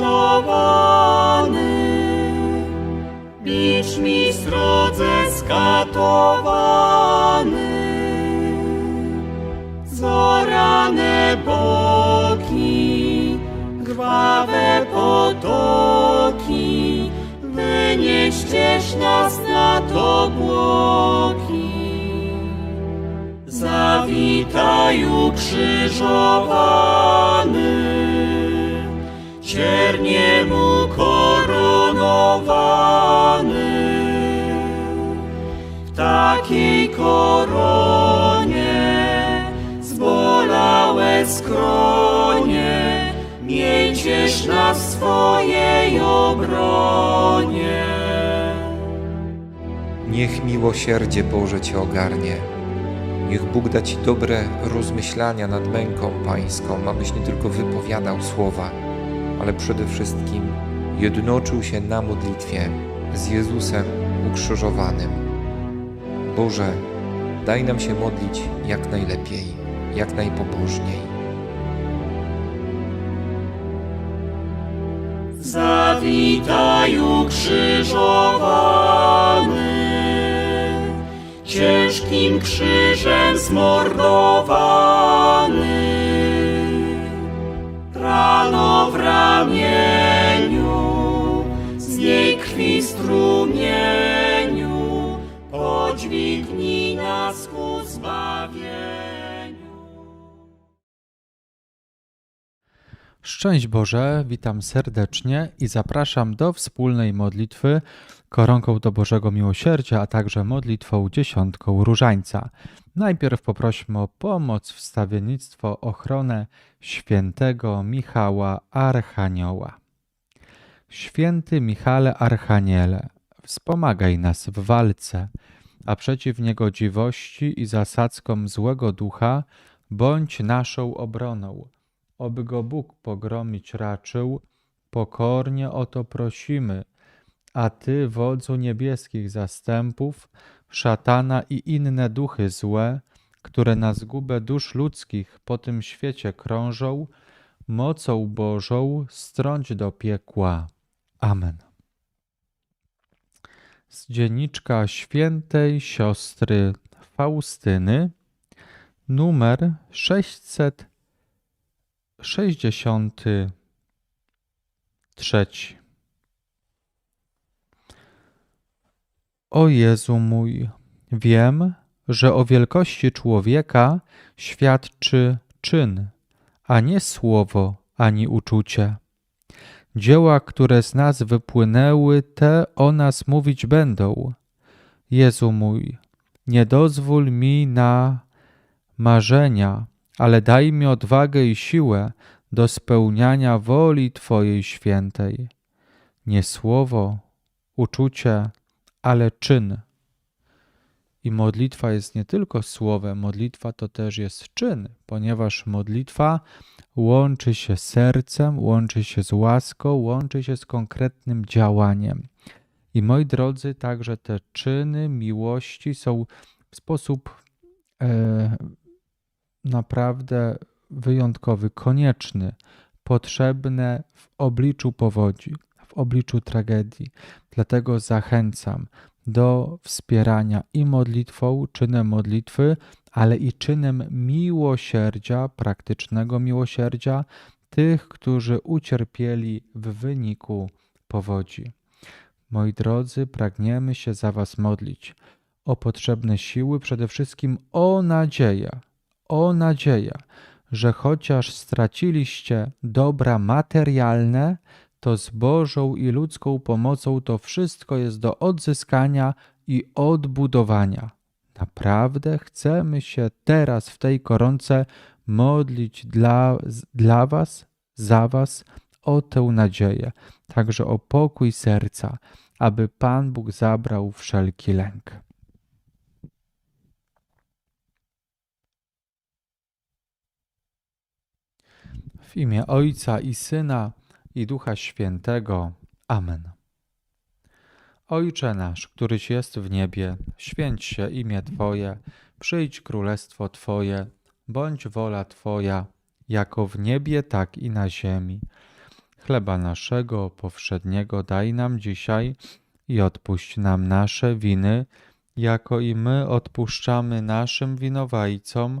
ukrzyżowany, bicz mi srodze skatowany. Zorane boki, krwawe potoki, wynieściesz nas nad obłoki. Zawitaj ukrzyżowany, cierniem ukoronowany. W takiej koronie zbolałe skronie, miej ciesz nas w swojej obronie. Niech miłosierdzie Boże Cię ogarnie. Niech Bóg da Ci dobre rozmyślania nad męką Pańską, abyś nie tylko wypowiadał słowa, ale przede wszystkim jednoczył się na modlitwie z Jezusem ukrzyżowanym. Boże, daj nam się modlić jak najlepiej, jak najpobożniej. Zawitaj ukrzyżowany, ciężkim krzyżem zmordowany. Ramieniu, z niej krwi strumieniu, podźwignij nas ku zbawieniu. Szczęść Boże, witam serdecznie i zapraszam do wspólnej modlitwy koronką do Bożego Miłosierdzia, a także modlitwą dziesiątką różańca. Najpierw poprośmy o pomoc, wstawiennictwo, ochronę świętego Michała Archanioła. Święty Michale Archaniele, wspomagaj nas w walce, a przeciw niegodziwości i zasadzkom złego ducha bądź naszą obroną oby go Bóg pogromić raczył, pokornie o to prosimy. A Ty, wodzu niebieskich zastępów, szatana i inne duchy złe, które na zgubę dusz ludzkich po tym świecie krążą, mocą Bożą strąć do piekła. Amen. Z dzienniczka świętej siostry Faustyny, numer 600 O Jezu mój, wiem, że o wielkości człowieka świadczy czyn, a nie słowo ani uczucie. Dzieła, które z nas wypłynęły, te o nas mówić będą. Jezu mój, nie dozwól mi na marzenia, ale daj mi odwagę i siłę do spełniania woli Twojej świętej. Nie słowo, uczucie, ale czyn. I modlitwa jest nie tylko słowem, modlitwa to też jest czyn, ponieważ modlitwa łączy się z sercem, łączy się z łaską, łączy się z konkretnym działaniem. I moi drodzy, także te czyny miłości są w sposób e, naprawdę wyjątkowy, konieczny, potrzebne w obliczu powodzi, w obliczu tragedii. Dlatego zachęcam do wspierania i modlitwą, czynem modlitwy, ale i czynem miłosierdzia, praktycznego miłosierdzia tych, którzy ucierpieli w wyniku powodzi. Moi drodzy, pragniemy się za Was modlić o potrzebne siły, przede wszystkim o nadzieję, o nadzieję, że chociaż straciliście dobra materialne, to z Bożą i ludzką pomocą to wszystko jest do odzyskania i odbudowania. Naprawdę chcemy się teraz w tej koronce modlić dla, dla Was, za Was, o tę nadzieję, także o pokój serca, aby Pan Bóg zabrał wszelki lęk. W imię Ojca i Syna i Ducha Świętego. Amen. Ojcze nasz, któryś jest w niebie, święć się imię Twoje, przyjdź królestwo Twoje, bądź wola Twoja, jako w niebie, tak i na ziemi. Chleba naszego powszedniego daj nam dzisiaj i odpuść nam nasze winy, jako i my odpuszczamy naszym winowajcom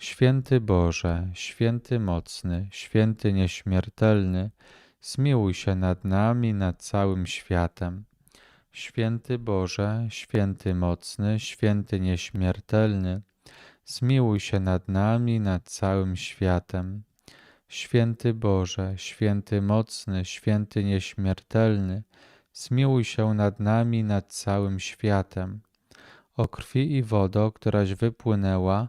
Święty Boże, święty mocny, święty nieśmiertelny, zmiłuj się nad nami, nad całym światem. Święty Boże, święty mocny, święty nieśmiertelny, zmiłuj się nad nami, nad całym światem. Święty Boże, święty mocny, święty nieśmiertelny, zmiłuj się nad nami, nad całym światem. O krwi i wodo, któraś wypłynęła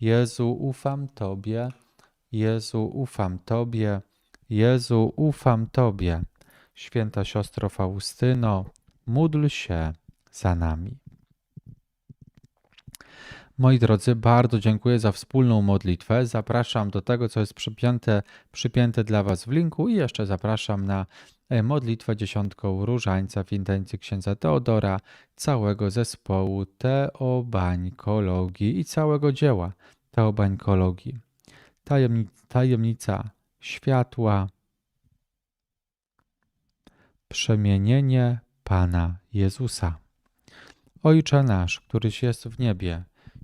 Jezu, ufam Tobie, Jezu, ufam Tobie, Jezu, ufam Tobie. Święta siostro Faustyno, módl się za nami. Moi drodzy, bardzo dziękuję za wspólną modlitwę. Zapraszam do tego, co jest przypięte, przypięte dla Was w linku i jeszcze zapraszam na e, modlitwę dziesiątką różańca w intencji księdza Teodora, całego zespołu teobańkologii i całego dzieła teobańkologii. Tajemni- tajemnica światła, przemienienie Pana Jezusa. Ojcze nasz, któryś jest w niebie,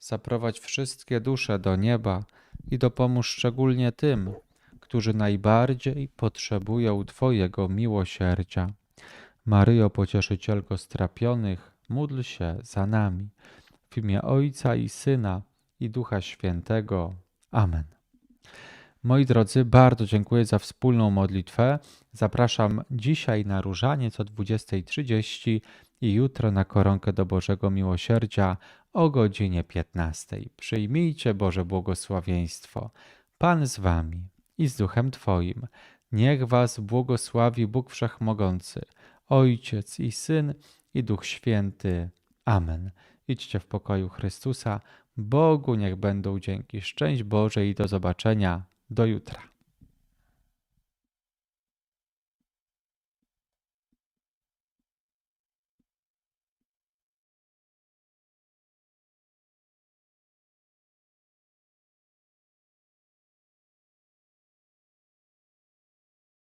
zaprowadź wszystkie dusze do nieba i dopomóż szczególnie tym, którzy najbardziej potrzebują Twojego miłosierdzia. Maryjo, pocieszycielko strapionych, módl się za nami. W imię Ojca i Syna i Ducha Świętego. Amen. Moi drodzy, bardzo dziękuję za wspólną modlitwę. Zapraszam dzisiaj na różaniec o 20.30 i jutro na koronkę do Bożego Miłosierdzia o godzinie 15. Przyjmijcie Boże błogosławieństwo. Pan z wami i z duchem Twoim. Niech was błogosławi Bóg Wszechmogący, Ojciec i Syn i Duch Święty. Amen. Idźcie w pokoju Chrystusa. Bogu niech będą dzięki. Szczęść Boże i do zobaczenia. Do jutra.